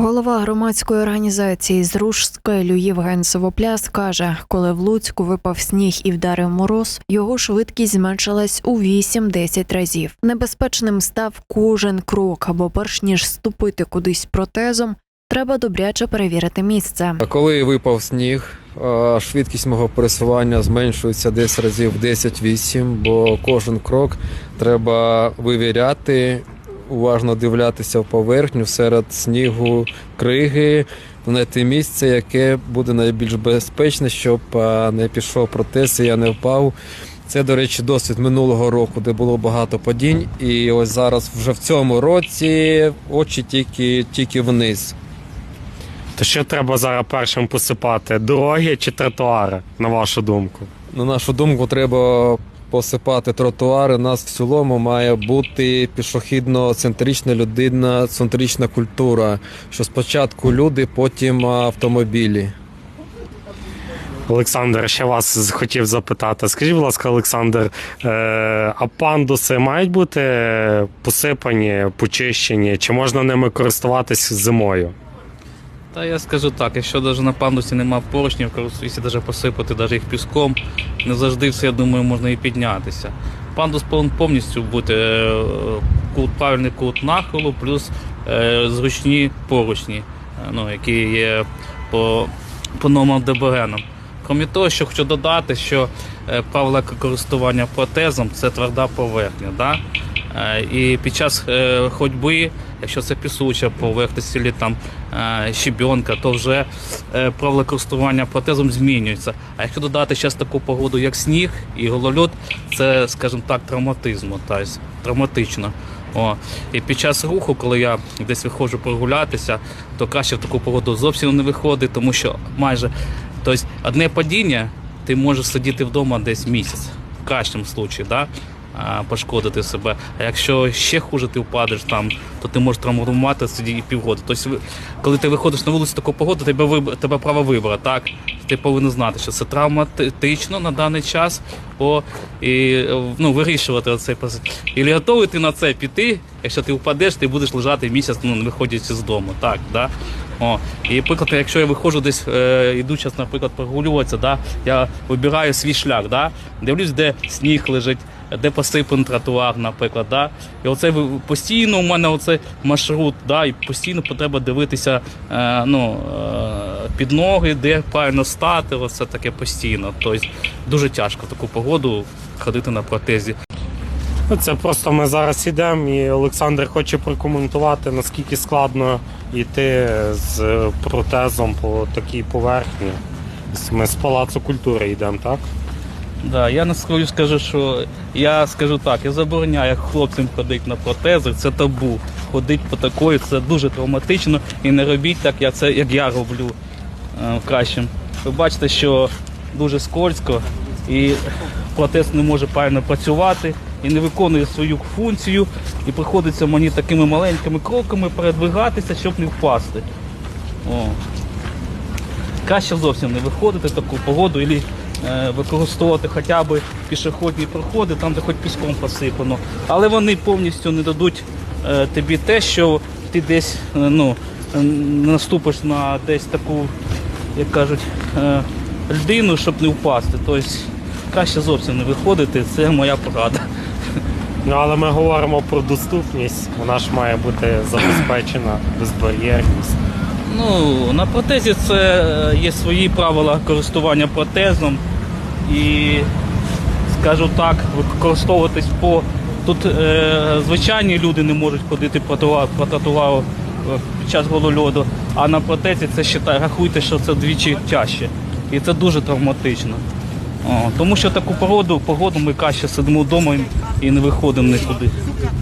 Голова громадської організації «Зруш скелю» Євген Совопляс каже, коли в Луцьку випав сніг і вдарив мороз, його швидкість зменшилась у 8-10 разів. Небезпечним став кожен крок, або перш ніж ступити кудись протезом, треба добряче перевірити місце. Коли випав сніг, швидкість мого пересування зменшується десь разів 10-8, бо кожен крок треба вивіряти, уважно дивлятися в поверхню серед снігу, криги, знайти місце, яке буде найбільш безпечне, щоб не пішов протез і я не впав. Це, до речі, досвід минулого року, де було багато падінь, і ось зараз вже в цьому році очі тільки, тільки вниз. То що треба зараз першим посипати? Дороги чи тротуари, на вашу думку? На нашу думку, треба посипати тротуари. У нас в цілому має бути пішохідно-центрична людина, центрична культура. Що спочатку люди, потім автомобілі. Олександр, ще вас хотів запитати. Скажіть, будь ласка, Олександр, е, а пандуси мають бути посипані, почищені, чи можна ними користуватись зимою? Та я скажу так, якщо навіть на пандусі немає поручнів, якщо навіть посипати навіть їх піском, не завжди все, я думаю, можна і піднятися. Пандус повинен повністю бути е, кут, правильний кут нахилу, плюс е, зручні поручні, е, ну, які є по, по новим ДБГ-нам. Крім того, що хочу додати, що правила користування протезом це тверда поверхня. Да? І під час ходьби, якщо це пісуча поверхня, або там е, щебенка, то вже е, правила користування протезом змінюються. А якщо додати зараз таку погоду, як сніг і голольот, це, скажімо так, травматизм, тобто травматично. О, і під час руху, коли я десь виходжу прогулятися, то краще в таку погоду зовсім не виходить, тому що майже тобто, одне падіння ти можеш сидіти вдома десь місяць, в кращому випадку, да? А, пошкодити себе. А якщо ще хуже ти впадеш там, то ти можеш травмувати сидіти і. Тобто, коли ти виходиш на вулицю таку погоду, тебе тебе право вибору, так? Ти повинен знати, що це травматично на даний час. О, і ну, вирішувати оцей позицій. І готовий ти на це піти, якщо ти впадеш, ти будеш лежати місяць, ну, не виходячи з дому. Так, да? О, і наприклад, якщо я виходжу десь, е, іду зараз, наприклад, прогулюватися, да, я вибираю свій шлях, да, дивлюсь, де сніг лежить, де посипаний тротуар, наприклад. Да, і оце постійно у мене оцей маршрут, да, і постійно треба дивитися е, ну, е, під ноги, де правильно стати, оце таке постійно. Тобто дуже тяжко в таку погоду ходити на протезі. Ну, Це просто ми зараз йдемо, і Олександр хоче прокоментувати, наскільки складно йти з протезом по такій поверхні. Ми з палацу культури йдемо, так? Да, я насправді скажу, що я скажу так, я забороняю хлопцям ходити на протези, це табу. Ходить по такої, це дуже травматично і не робіть так, як це як я роблю е, в кращому. Ви бачите, що дуже скользко і протез не може правильно працювати і не виконує свою функцію. І приходиться мені такими маленькими кроками передвигатися, щоб не впасти. О. Краще зовсім не виходити в таку погоду і використовувати хоча б пішохідні проходи, там, де хоч піском посипано. Але вони повністю не дадуть е, тобі те, що ти десь е, ну, е, наступиш на десь таку, як кажуть, е, льдину, щоб не впасти. Тобто краще зовсім не виходити, це моя порада. Ну, але ми говоримо про доступність, вона ж має бути забезпечена, безбар'єрність. Ну, на протезі це е, є свої правила користування протезом. І, скажу так, використовуватись по. Тут е, звичайні люди не можуть ходити по тротуару, е, під час голольоду, а на протезі це вважає, рахуйте, що це двічі тяжче. І це дуже травматично. О, тому що таку погоду, погоду ми краще сидимо вдома і- не виходимо нікуди.